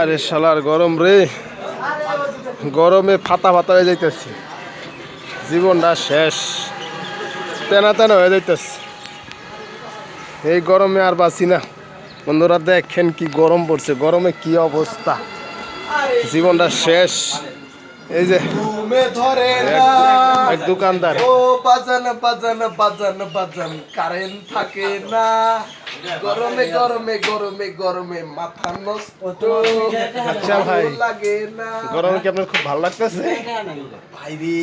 আরে শালার গরম রে। গরমে ফাতা ফাতা হয়ে যাইতেছে। জীবনটা শেষ। তেনা তেনা হয়ে যাইতেছে। এই গরমে আর বাঁচি না। বন্ধুরা, দেখেন কি গরম পড়ছে। গরমে কি অবস্থা? জীবনটা শেষ। এই যে, এক দোকানদার। ও বাজান বাজান বাজান বাজান। কারেন্ট থাকে না। গরমে গরমে গরমে গরমে মাথা নষ্ট আচ্ছা ভাই। লাগে না। গরমে কি আপনার খুব ভালো লাগতেছে? ভাই রে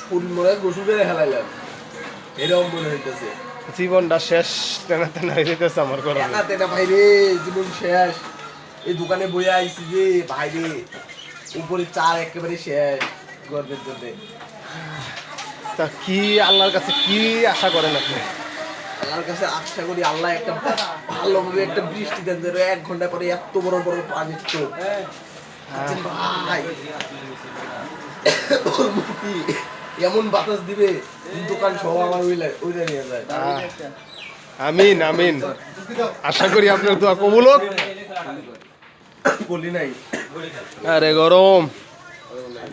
শরীর মনে হয় গোসু করে হেলাইলাম। এরকম মনে হইতেছে। জীবনটা শেষ তেনা তেনা হয়ে যাইতেছে আমার গরমে। না তেনা ভাই রে জীবন শেষ। এই দোকানে বইয়া আইছি যে ভাই রে উপরে চার একেবারে শেষ গর্বের জন্য। তা কি আল্লাহর কাছে কি আশা করেন আপনি? আল্লাহর কাছে আশা করি আল্লাহ একটা ভালোভাবে একটা বৃষ্টি দেন যেন এক ঘণ্টা পরে এত বড় বড় পানির ভাই। এমন বাতাস দিবে দোকান সব আমার নিয়ে যায়। আমিন আমিন। আশা করি আপনার দোয়া কবুল হোক। বলি নাই। আরে গরম।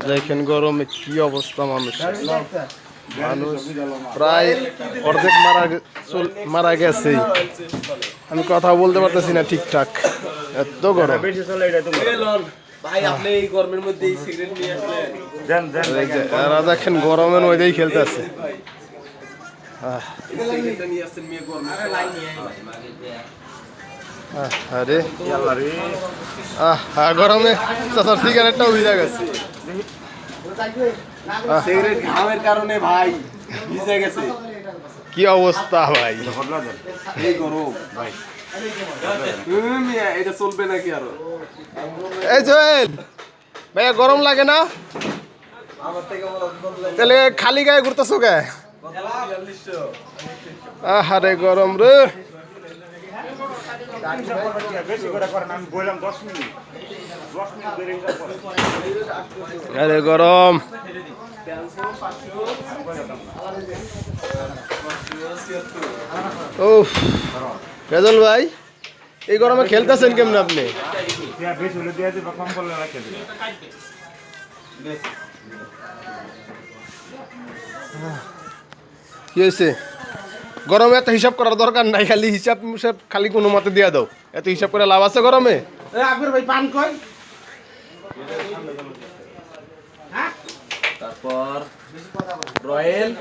দেখেন গরমে কি অবস্থা মানুষ মানুষ প্রায় অর্ধেক মারা চল- মারা গেছে আমি কথা বলতে পারতেছি না ঠিকঠাক। এত গরম। দেখেন গরমের মধ্যেই খেলতেছে আরে। আহ গরমে সিগারেটটাও ভিজা গেছে। সিগারেট ঘামের কারণে ভাই ভিজে গেছে। কি অবস্থা ভাই? এই গরম ভাই। এটা চলবে নাকি আরও? এই জয়েল ভাইয়া গরম লাগে না? তাহলে খালি গায়ে ঘুরতেছো কে? আহারে গরম রে। আরে গরম। উফ রেজল ভাই এই গরমে খেলতেছেন কেমন আপনি? কি হয়েছে? গরমে এত হিসাব করার দরকার নাই খালি হিসাব হিসাব খালি কোনো মতে দিয়ে দাও। এত হিসাব করে লাভ আছে গরমে? তারপর রয়েল।